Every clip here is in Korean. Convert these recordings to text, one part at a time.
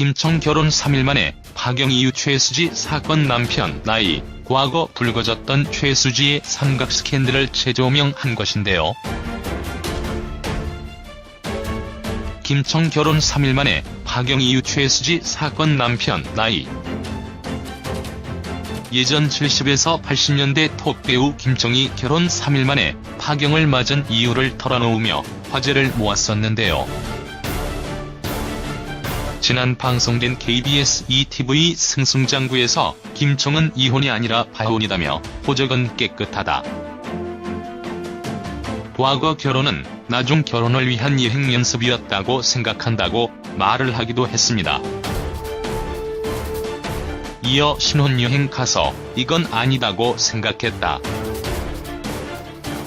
김청 결혼 3일 만에 파경 이후 최수지 사건 남편 나이, 과거 불거졌던 최수지의 삼각 스캔들을 재조명한 것인데요. 김청 결혼 3일 만에 파경 이후 최수지 사건 남편 나이 예전 70에서 80년대 톱 배우 김청이 결혼 3일 만에 파경을 맞은 이유를 털어놓으며 화제를 모았었는데요. 지난 방송된 KBS ETV 승승장구에서 김청은 이혼이 아니라 파혼이다며 호적은 깨끗하다. 과거 결혼은 나중 결혼을 위한 예행 연습이었다고 생각한다고 말을 하기도 했습니다. 이어 신혼여행 가서 이건 아니다고 생각했다.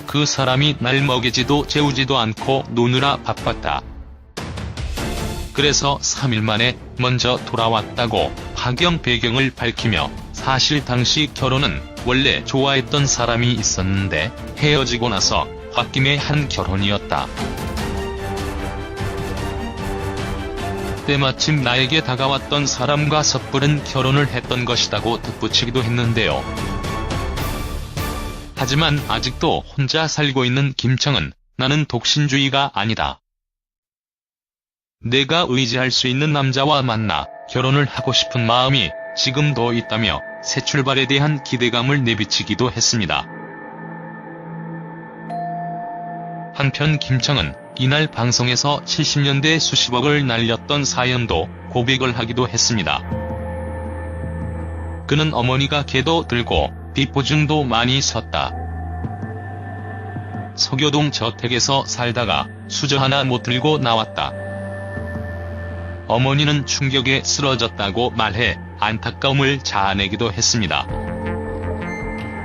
그 사람이 날 먹이지도 재우지도 않고 노느라 바빴다. 그래서 3일 만에 먼저 돌아왔다고 파경 배경을 밝히며 사실 당시 결혼은 원래 좋아했던 사람이 있었는데 헤어지고 나서 홧김에 한 결혼이었다. 때마침 나에게 다가왔던 사람과 섣부른 결혼을 했던 것이라고 덧붙이기도 했는데요. 하지만 아직도 혼자 살고 있는 김청은 나는 독신주의가 아니다. 내가 의지할 수 있는 남자와 만나 결혼을 하고 싶은 마음이 지금도 있다며 새 출발에 대한 기대감을 내비치기도 했습니다. 한편 김청은 이날 방송에서 70년대 수십억을 날렸던 사연도 고백을 하기도 했습니다. 그는 어머니가 개도 들고 빚보증도 많이 섰다. 서교동 저택에서 살다가 수저 하나 못 들고 나왔다. 어머니는 충격에 쓰러졌다고 말해 안타까움을 자아내기도 했습니다.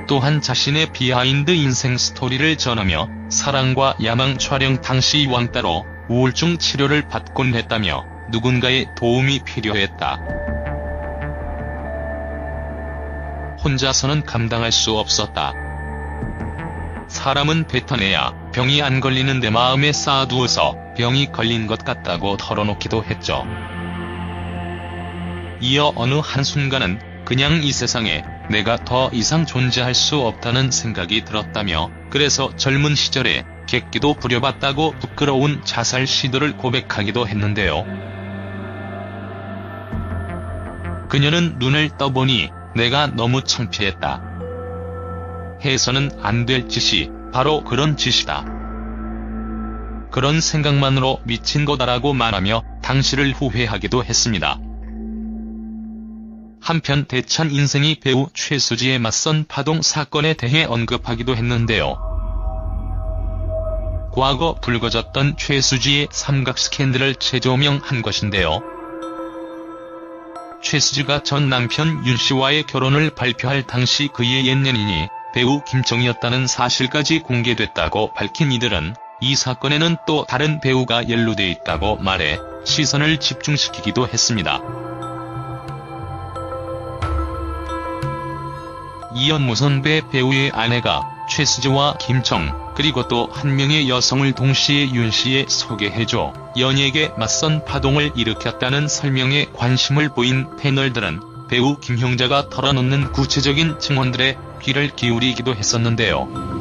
또한 자신의 비하인드 인생 스토리를 전하며 사랑과 야망 촬영 당시 왕따로 우울증 치료를 받곤 했다며 누군가의 도움이 필요했다. 혼자서는 감당할 수 없었다. 사람은 뱉어내야 병이 안 걸리는데 마음에 쌓아두어서 병이 걸린 것 같다고 털어놓기도 했죠. 이어 어느 한순간은 그냥 이 세상에 내가 더 이상 존재할 수 없다는 생각이 들었다며 그래서 젊은 시절에 객기도 부려봤다고 부끄러운 자살 시도를 고백하기도 했는데요. 그녀는 눈을 떠보니 내가 너무 창피했다. 해서는 안 될 짓이 바로 그런 짓이다. 그런 생각만으로 미친 거다라고 말하며 당시를 후회하기도 했습니다. 한편 대찬 인생이 배우 최수지의 맞선 파동 사건에 대해 언급하기도 했는데요. 과거 불거졌던 최수지의 삼각 스캔들을 재조명한 것인데요. 최수지가 전 남편 윤씨와의 결혼을 발표할 당시 그의 옛연인이 배우 김정이었다는 사실까지 공개됐다고 밝힌 이들은 이 사건에는 또 다른 배우가 연루돼 있다고 말해 시선을 집중시키기도 했습니다. 이연모 선배 배우의 아내가 최수지와 김청, 그리고 또 한 명의 여성을 동시에 윤 씨에 소개해줘 연예계 맞선 파동을 일으켰다는 설명에 관심을 보인 패널들은 배우 김형자가 털어놓는 구체적인 증언들에 귀를 기울이기도 했었는데요.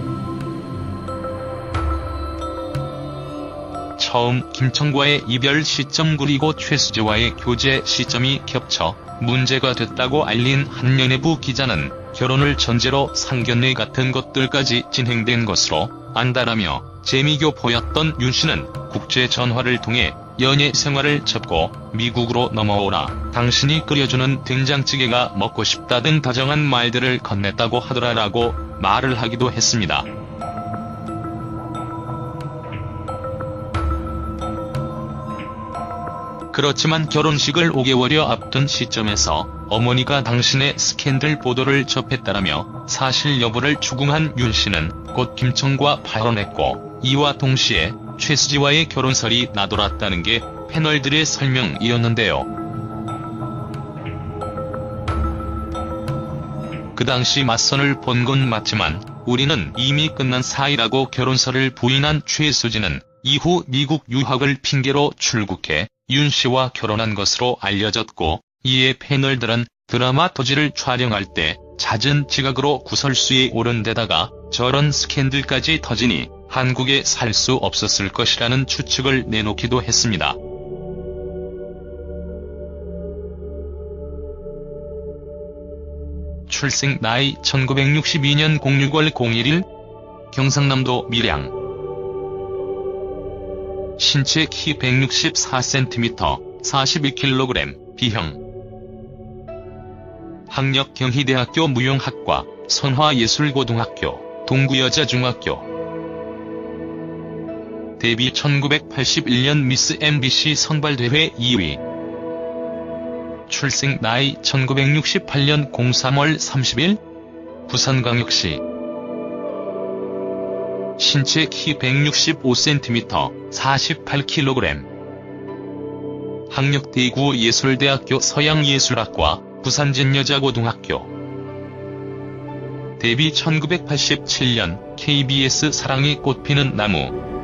처음 김청과의 이별 시점 그리고 최수지와의 교제 시점이 겹쳐 문제가 됐다고 알린 한연예부 기자는 결혼을 전제로 상견례 같은 것들까지 진행된 것으로 안다라며 재미교 보였던 윤 씨는 국제 전화를 통해 연예 생활을 접고 미국으로 넘어오라 당신이 끓여주는 된장찌개가 먹고 싶다 등 다정한 말들을 건넸다고 하더라라고 말을 하기도 했습니다. 그렇지만 결혼식을 5개월여 앞둔 시점에서 어머니가 당신의 스캔들 보도를 접했다라며 사실 여부를 추궁한 윤 씨는 곧 김청과 파혼했고 이와 동시에 최수지와의 결혼설이 나돌았다는 게 패널들의 설명이었는데요. 그 당시 맞선을 본 건 맞지만 우리는 이미 끝난 사이라고 결혼설을 부인한 최수지는 이후 미국 유학을 핑계로 출국해 윤 씨와 결혼한 것으로 알려졌고 이에 패널들은 드라마 토지를 촬영할 때 잦은 지각으로 구설수에 오른 데다가 저런 스캔들까지 터지니 한국에 살 수 없었을 것이라는 추측을 내놓기도 했습니다. 출생 나이 1962년 06월 01일 경상남도 밀양 신체 키 164cm 42kg B형. 학력 경희대학교 무용학과 선화예술고등학교 동구여자중학교. 데뷔 1981년 미스 MBC 선발대회 2위. 출생 나이 1968년 03월 30일 부산광역시 신체 키 165cm 48kg 학력 대구 예술대학교 서양예술학과 부산진여자고등학교. 데뷔 1987년 KBS 사랑이 꽃피는 나무